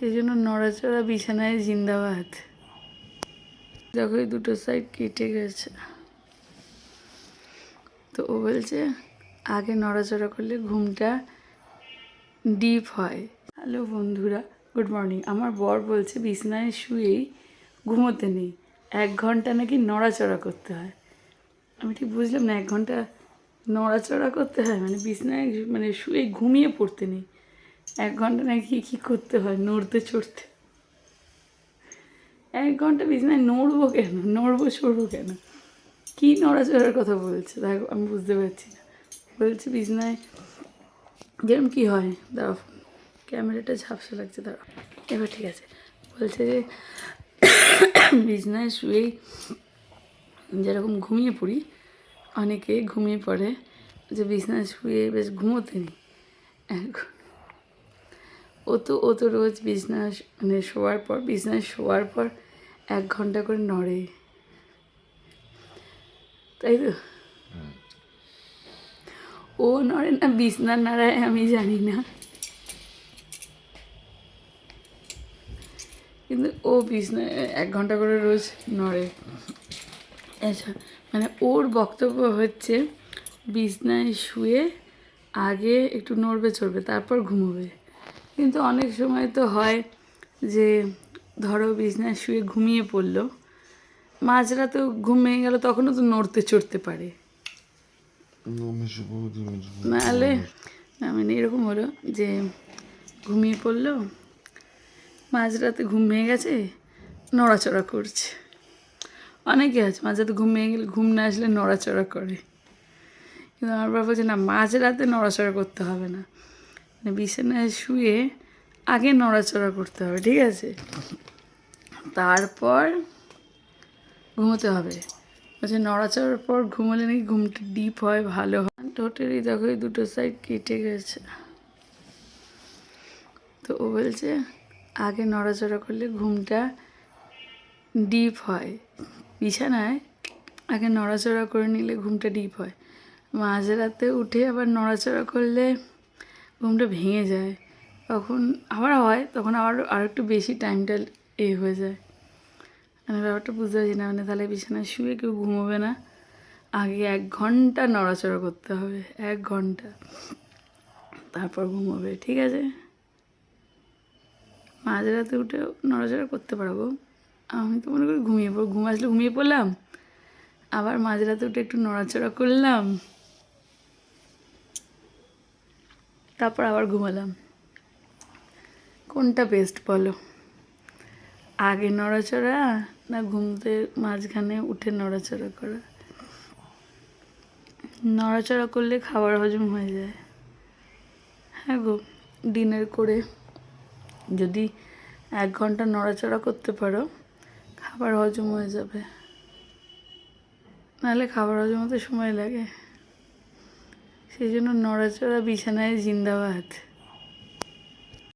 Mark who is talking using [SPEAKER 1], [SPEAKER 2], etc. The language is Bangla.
[SPEAKER 1] সেই জন্য নড়াচড়া বিছানায় জিন্দাবাদ। দেখো এই দুটো সাইড কেটে গেছে। তো ও বলছে, আগে নড়াচড়া করলে ঘুমটা ডিপ হয়। হ্যালো বন্ধুরা গুড মর্নিং আমার বর বলছে, বিছানায় শুয়েই ঘুমোতে নেই। এক ঘণ্টা নাকি নড়াচড়া করতে হয়। আমি ঠিক বুঝলাম না, এক ঘণ্টা নড়াচড়া করতে হয়? মানে বিছানায় মানে শুয়ে ঘুমিয়ে পড়তে নেই। এক ঘণ্টা নাকি কী করতে হয়? নড়তে চড়তে। এক ঘণ্টা বিছনায় নড়বো কেন? নড়বো চড়বো কেন? কী নড়াচড়ার কথা বলছে? দেখো, আমি বুঝতে পারছি না। বলছে বিছনায় যেরকম কী হয়? দাঁড়াও, ক্যামেরাটা ঝাপসা লাগছে, দাঁড়াও। এবার ঠিক আছে। বলছে যে, বিছনায় শুয়েই যেরকম ঘুমিয়ে পড়ি, অনেকে ঘুমিয়ে পড়ে যে বিছনায় শুয়ে বেশ ঘুমোতে নেই এখন ও তো ও তো রোজ বিছনা মানে শোয়ার পর বিছনায় শোয়ার পর এক ঘণ্টা করে নড়ে। তাই তো? ও নড়ে না বিছনা নাড়ায় আমি জানি না। কিন্তু ও বিছনায় এক ঘণ্টা করে রোজ নড়ে। আচ্ছা মানে ওর বক্তব্য হচ্ছে বিছনায় শুয়ে আগে একটু নড়বে চড়বে তারপর ঘুমোবে। কিন্তু অনেক সময় তো হয় যে, ধরো বিছনায় শুয়ে ঘুমিয়ে পড়ল, মাঝরাতেও ঘুম ভেঙে গেলো, তখনও তো নড়তে চড়তে পারে। নাহলে মানে এরকম হলো যে, ঘুমিয়ে পড়ল, মাঝরাতে ঘুম ভেঙে গেছে, নড়াচড়া করছে। অনেকে আছে, মাঝরাতে ঘুম ভেঙে গেলে ঘুম না আসলে নড়াচড়া করে। কিন্তু আমার বাবা বলছে, না, মাঝরাতে নড়াচড়া করতে হবে না। মানে বিছানায় শুয়ে আগে নড়াচড়া করতে হবে, ঠিক আছে? তারপর ঘুমোতে হবে। বলছে, নড়াচড়ার পর ঘুমোলে নাকি ঘুমটা ডিপ হয়, ভালো হয়। টোটালি দেখো, এই দুটো সাইড কেটে গেছে। তো ও বলছে, আগে নড়াচড়া করলে ঘুমটা ডিপ হয়। বিছানায় আগে নড়াচড়া করে নিলে ঘুমটা ডিপ হয়। মাঝরাতে উঠে আবার নড়াচড়া করলে ঘুমটা ভেঙে যায়। তখন আবার হয়, তখন আবার আর একটু বেশি টাইমটা এ হয়ে যায়। মানে ব্যাপারটা বুঝতে পারছি না মানে তাহলে বিছানায় শুয়ে কেউ ঘুমোবে না। আগে এক ঘণ্টা নড়াচড়া করতে হবে, এক ঘণ্টা। তারপর ঘুমোবে, ঠিক আছে? মাঝরাতে উঠে নড়াচড়া করতে পারব আমি তো মনে করি ঘুমিয়ে পড়ব ঘুম আসলে ঘুমিয়ে পড়লাম। আবার মাঝরাতে উঠে একটু নড়াচড়া করলাম। তারপর আবার ঘুমালাম। কোনটা বেস্ট বলো? আগে নড়াচড়া না ঘুমতে মাঝখানে উঠে নড়াচড়া করা? নড়াচড়া করলে খাবার হজম হয়ে যায়। হ্যাঁ গো, ডিনার করে যদি এক ঘণ্টা নড়াচড়া করতে পারো, খাবার হজম হয়ে যাবে। নাহলে খাবার হজম হতে সময় লাগে। সেই জন্য নড়াচড়া বিছানায় জিন্দাবাদ।